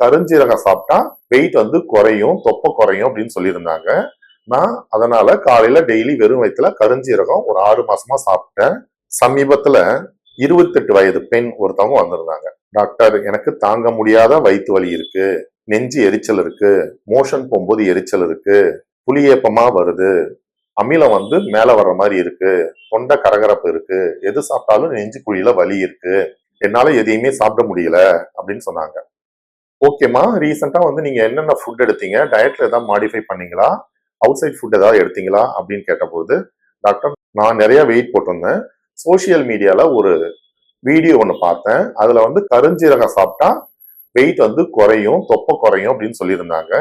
கருஞ்சீரகம் சாப்பிட்டா வெயிட் வந்து குறையும் தொப்பை குறையும் அப்படின்னு சொல்லியிருந்தாங்க. நான் அதனால காலையில டெய்லி வெறும் வயிற்றுல கருஞ்சீரகம் ஒரு ஆறு மாசமா சாப்பிட்டேன். சமீபத்துல இருபத்தெட்டு வயது பெண் ஒருத்தவங்க வந்திருந்தாங்க. டாக்டர் எனக்கு தாங்க முடியாத வயிற்று வலி இருக்கு நெஞ்சு எரிச்சல் இருக்கு மோஷன் போகும்போது எரிச்சல் இருக்கு புளியேப்பமா வருது அமிலம் வந்து மேல வர்ற மாதிரி இருக்கு தொண்டை கரகரப்பு இருக்கு எது சாப்பிட்டாலும் நெஞ்சு குழியில வலி இருக்கு என்னால எதையுமே சாப்பிட முடியல அப்படின்னு சொன்னாங்க. ஓகேம்மா. ரீசெண்டாக வந்து நீங்கள் என்னென்ன ஃபுட் எடுத்தீங்க? டயட்டில் எதாவது மாடிஃபை பண்ணீங்களா? அவுட் சைட் ஃபுட் ஏதாவது எடுத்தீங்களா? அப்படின்னு கேட்டபோது டாக்டர் நான் நிறையா வெயிட் போட்டிருந்தேன். சோஷியல் மீடியாவில் ஒரு வீடியோ ஒன்று பார்த்தேன். அதில் வந்து கருஞ்சீரகம் சாப்பிட்டா வெயிட் வந்து குறையும் தொப்பை குறையும் அப்படின்னு சொல்லியிருந்தாங்க.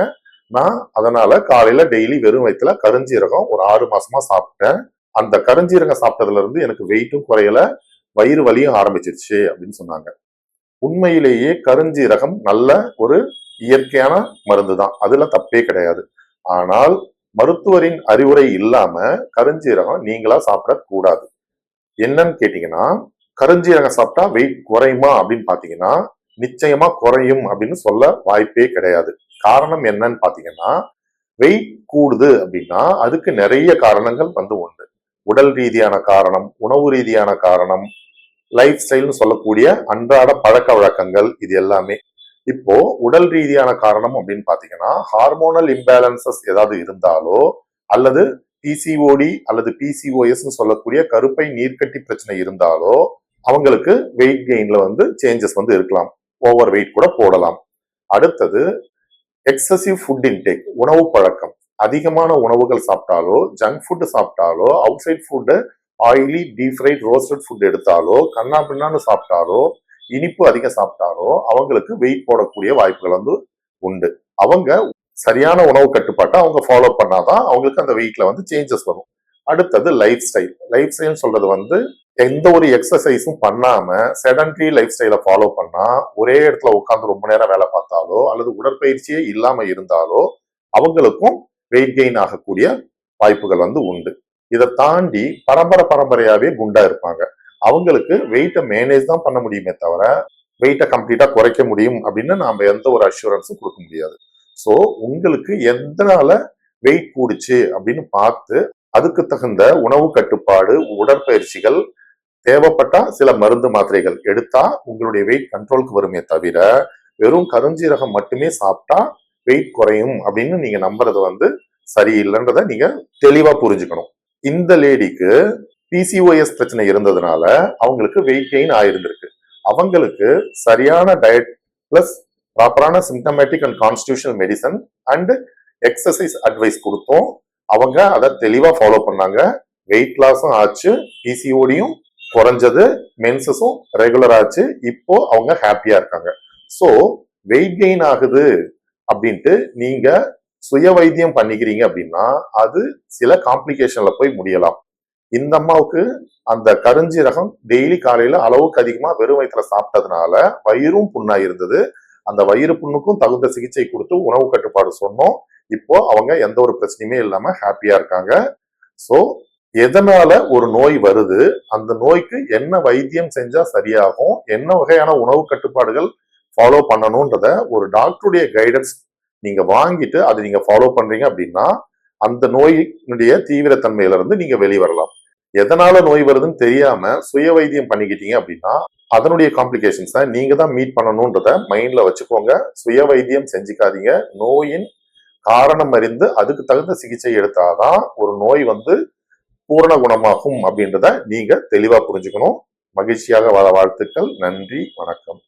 நான் அதனால காலையில டெய்லி வெறும் வயிற்றுல கருஞ்சீரகம் ஒரு ஆறு மாசமா சாப்பிட்டேன். அந்த கருஞ்சீரகம் சாப்பிட்டதுல இருந்து எனக்கு வெயிட்டும் குறையல. வயிறு வலியும் ஆரம்பிச்சிருச்சு அப்படின்னு சொன்னாங்க. உண்மையிலேயே கருஞ்சீரகம் நல்ல ஒரு இயற்கையான மருந்து தான் அதுல தப்பே கிடையாது. ஆனால் மருத்துவரின் அறிவுரை இல்லாம கருஞ்சீரகம் நீங்களா சாப்பிடக்கூடாது என்னன்னு கேட்டீங்கன்னா கருஞ்சீரகம் சாப்பிட்டா வெயிட் குறையுமா அப்படின்னு பாத்தீங்கன்னா நிச்சயமா குறையும் அப்படின்னு சொல்ல வாய்ப்பே கிடையாது. காரணம் என்னன்னு பாத்தீங்கன்னா வெயிட் கூடுது அப்படின்னா அதுக்கு நிறைய காரணங்கள் வந்து உண்டு. உடல் ரீதியான காரணம் உணவு ரீதியான காரணம் லைஃப் ஸ்டைல்னு சொல்லக்கூடிய அன்றாட பழக்க வழக்கங்கள் இது எல்லாமே. இப்போ உடல் ரீதியான காரணம் அப்படின்னு பாத்தீங்கன்னா ஹார்மோனல் இம்பேலன்சஸ் ஏதாவது இருந்தாலோ அல்லது பிசிஓடி அல்லது பிசிஓஎஸ் சொல்லக்கூடிய கருப்பை நீர்க்கட்டி பிரச்சனை இருந்தாலோ அவங்களுக்கு வெயிட் கெயின்ல வந்து சேஞ்சஸ் வந்து இருக்கலாம். ஓவர் வெயிட் கூட போடலாம். அடுத்தது எக்ஸசிவ் ஃபுட் இன்டேக் உணவு பழக்கம். அதிகமான உணவுகள் சாப்பிட்டாலோ junk food சாப்பிட்டாலோ outside food oily deep fried roasted food எடுத்தாலோ கண்ணா பின்னான்னு சாப்பிட்டாலோ இனிப்பு அதிகம் சாப்பிட்டாலோ அவங்களுக்கு வெயிட் போடக்கூடிய வாய்ப்புகள் வந்து உண்டு. அவங்க சரியான உணவு கட்டுப்பாட்டை அவங்க ஃபாலோ பண்ணாதான் அவங்களுக்கு அந்த வெயிட்ல வந்து சேஞ்சஸ் வரும். அடுத்தது லைஃப் ஸ்டைல் லைஃப் ஸ்டைல் சொல்றது வந்து எந்த ஒரு எக்ஸசைஸும் பண்ணாம செடன்ட்ரி லைஃப் ஸ்டைலை ஃபாலோ பண்ணா ஒரே இடத்துல உட்காந்து ரொம்ப நேரம் வேலை பார்த்தாலோ அல்லது உடற்பயிற்சியே இல்லாம இருந்தாலோ அவங்களுக்கும் வெயிட் கெயின் ஆகக்கூடிய வாய்ப்புகள் வந்து உண்டு. இதை தாண்டி பரம்பரை பரம்பரையாவே குண்டா இருப்பாங்க. அவங்களுக்கு வெயிட்டை மேனேஜ் தான் பண்ண முடியுமே தவிர வெயிட்டை கம்ப்ளீட்டா குறைக்க முடியும் அப்படின்னு நாம எந்த ஒரு அஷூரன்ஸும் கொடுக்க முடியாது. ஸோ உங்களுக்கு எதனால வெயிட் கூடுச்சு அப்படின்னு பார்த்து அதுக்கு தகுந்த உணவு கட்டுப்பாடு உடற்பயிற்சிகள் தேவைப்பட்டா சில மருந்து மாத்திரைகள் எடுத்தா உங்களுடைய வெயிட் கண்ட்ரோலுக்கு வருமே தவிர வெறும் கருஞ்சீரகம் மட்டுமே சாப்பிட்டா வெயிட் குறையும் அப்படின்னு நீங்க நம்புறது வந்து சரியில்லைன்றத நீங்க தெளிவா புரிஞ்சுக்கணும். இந்த லேடிக்கு பிசிஓஎஸ் பிரச்சனை இருந்ததுனால அவங்களுக்கு வெயிட் கெயின் ஆயிருந்திருக்கு. அவங்களுக்கு சரியான டயட் பிளஸ் ப்ராப்பரான symptomatic and constitutional medicine and exercise advice கொடுத்தோம். அவங்க அதை தெளிவாக ஃபாலோ பண்ணாங்க. வெயிட் லாஸும் ஆச்சு. பிசிஓடியும் குறைஞ்சது. மென்சஸும் ரெகுலர் ஆச்சு. இப்போ அவங்க ஹாப்பியா இருக்காங்க. ஸோ வெயிட் கெயின் ஆகுது அப்படின்ட்டு நீங்க சுய வைத்தியம் பண்ணிக்கிறீங்க அப்படின்னா அது சில காம்ப்ளிகேஷன்ல போய் முடியலாம். இந்த அம்மாவுக்கு அந்த கருஞ்சீரகம் டெய்லி காலையில அளவுக்கு அதிகமா வெறும் வயிற்றுல சாப்பிட்டதுனால வயிறும் புண்ணா இருந்தது. அந்த வயிறு புண்ணுக்கும் தகுந்த சிகிச்சை கொடுத்து உணவு கட்டுப்பாடு சொன்னோம். இப்போ அவங்க எந்த ஒரு பிரச்சனையுமே இல்லாம ஹாப்பியா இருக்காங்க. ஸோ எதனால ஒரு நோய் வருது? அந்த நோய்க்கு என்ன வைத்தியம் செஞ்சா சரியாகும்? என்ன வகையான உணவு கட்டுப்பாடுகள் ஃபாலோ பண்ணணும்ன்றத ஒரு டாக்டருடைய கைடன்ஸ் நீங்க வாங்கிட்டு அதை நீங்க ஃபாலோ பண்றீங்க அப்படின்னா அந்த நோயினுடைய தீவிரத்தன்மையில இருந்து நீங்க வெளிவரலாம். எதனால நோய் வருதுன்னு தெரியாம சுய வைத்தியம் பண்ணிக்கிட்டீங்க அப்படின்னா அதனுடைய காம்ப்ளிகேஷன்ஸை நீங்க தான் மீட் பண்ணணும்ன்றத மைண்ட்ல வச்சுக்கோங்க. சுய வைத்தியம் செஞ்சுக்காதீங்க. நோயின் காரணம் அறிந்து அதுக்கு தகுந்த சிகிச்சை எடுத்தாதான் ஒரு நோய் வந்து பூரண குணமாகும் அப்படின்றத நீங்க தெளிவா புரிஞ்சுக்கணும். மகிழ்ச்சியாக வாழ வாழ்த்துக்கள். நன்றி. வணக்கம்.